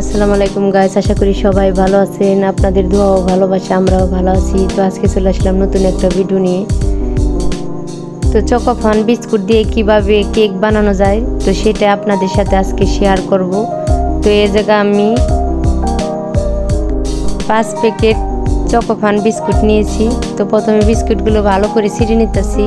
আসসালামু আলাইকুম গাইস আশা করি সবাই ভালো আছেন। আপনাদের দোয়া ও ভালোবাসা আমরাও ভালো আছি। তো আজকে চলে আসলাম নতুন একটা ভিডিও নিয়ে। তো চকোফান বিস্কুট দিয়ে কীভাবে কেক বানানো যায়, তো সেটা আপনাদের সাথে আজকে শেয়ার করব। তো এই জায়গায় আমি পাঁচ প্যাকেট চকোফান বিস্কুট নিয়েছি। তো প্রথমে বিস্কুটগুলো ভালো করে ছিঁড়ে নিতেছি।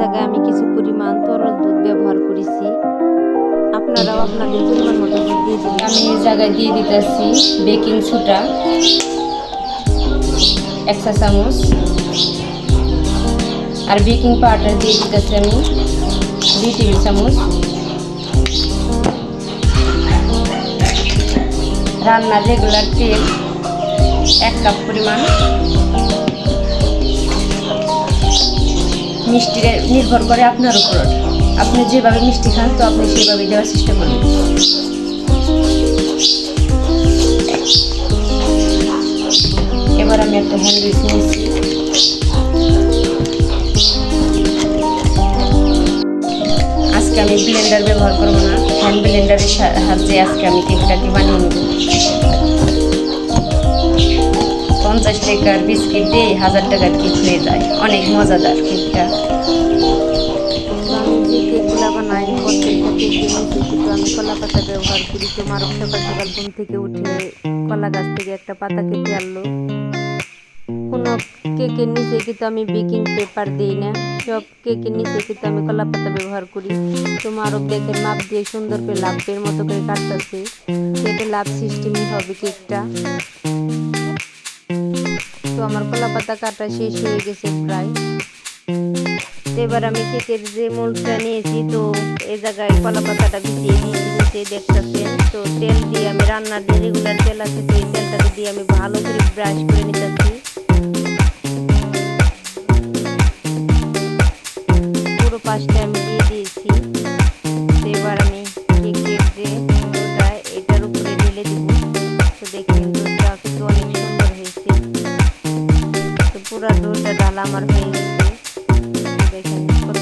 জায়গায় আমি কিছু পরিমাণ তরল দুধ ব্যবহার করেছি। আপনারাও আপনাদের পরিমাণ মতো দুধ দিয়ে দিবেন। আমি এই জায়গায় দিয়ে দিতেছি বেকিং সোডা, এক চা চামচ। আর বেকিং পাউডার দিয়ে দিতেছি আমি দুই টেবিল চামচ। রান্নার রেগুলার তেল এক কাপ পরিমাণ। মিষ্টি নির্ভর করে আপনার উপর। আপনি যেভাবে মিষ্টি খান, তো আপনি সেভাবে দেওয়ার চেষ্টা করবেন। এবার আমি একটা হ্যান্ডউইচ নিয়েছি। আজকে আমি ব্লেন্ডার ব্যবহার করব না। হ্যান্ড ব্লেন্ডারের সাহায্যে আজকে আমি কেকটাকে বানিয়ে নেব। পঞ্চাশ টাকার বিস্কিট দিয়ে হাজার টাকার কেক হয়ে যায়। অনেক মজাদার কেকটা কলা পাতা ব্যবহার করি তো মারক সকাল ঘুম থেকে উঠে কলা গাছ থেকে একটা পাতা কেটে আনলো কোনো কেকের নিচে কিন্তু আমি বেকিং পেপার দিই না। সব কেকের নিচে কিন্তু আমি কলা পাতা ব্যবহার করি। তো মারক দেখে মাপ দিয়ে সুন্দর করে লাভের মতো করে কাটতেছে। এটা লাভ সিস্টেমই হবে কেকটা। তো আমার কলা পাতা কাটা শেষ হয়ে গেছে প্রায়। এবার আমি কেকের যে মোলটা নিয়েছি, তো এ জায়গায় কলা পাতাটা ভিজিয়ে দিয়েছি দেখতেছেন তো তেল দিয়ে আমি রান্নার যে রেগুলার তেল আছে সেই তেলটাকে দিয়ে আমি ভালো করে ব্রাশ করে নিতেছি। আমার হয়ে গেছে দেখেন কত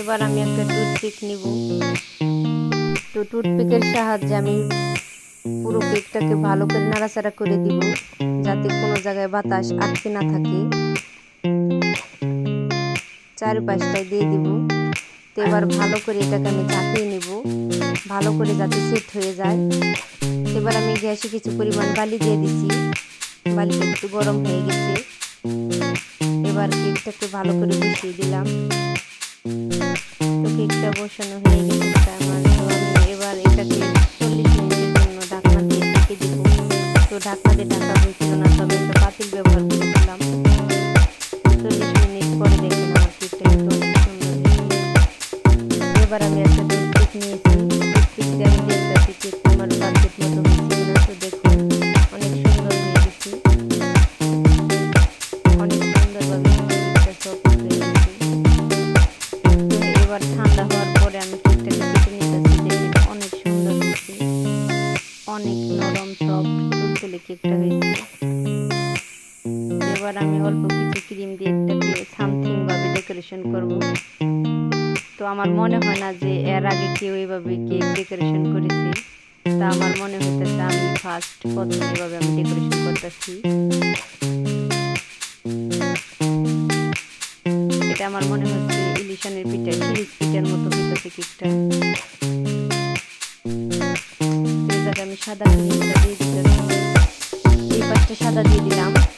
এবার আমি একটা টুথপিক নিব। তো টুথপিকের সাহায্যে আমি পুরো কেকটাকে ভালো করে নাড়াচাড়া করে দিব, যাতে কোনো জায়গায় বাতাস আটকে না থাকে। চারিপাশটায় দিয়ে দিব। তো এবার ভালো করে এটাকে আমি ঝাঁকিয়ে নিব। ভালো করে যাতে সেট হয়ে যায়। এবার আমি গ্যাসে কিছু পরিমাণ বালি দিয়ে দিচ্ছি। বালিটা একটু গরম হয়ে গেছে। এবার কেকটাকে ভালো করে মিশিয়ে দিলাম। তো কেকটা বসানো হয়ে গেছে এবার এটাকে চল্লিশ মিনিটের জন্য ঢাকনা দিয়ে ঢেকে দিব। তো ঢাকনা দিয়ে ঢাকা হয়েছিল না, তবে একটা পাতিল ব্যবহার হয়েছে এবার আমি অল্প কিছু ক্রিম দিয়ে এটাকে সামথিং ভাবে ডেকোরেশন করব। তো আমার মনে হয় না যে এর আগে কেউ এভাবে কেক ডেকোরেশন করেছে। তা আমার মনে হইতেছে আমি ফার্স্ট প্রথম এভাবে আমি ডেকোরেশন করতেছি। এটা আমার মনে হচ্ছে ইলিশনের পিঠা খিরিস পিঠার মতো হইতেছে কেকটা আমি সাদা ক্রিমটা দিয়ে দিতেছি। এই পাশটা সাদা দিয়ে দিলাম তো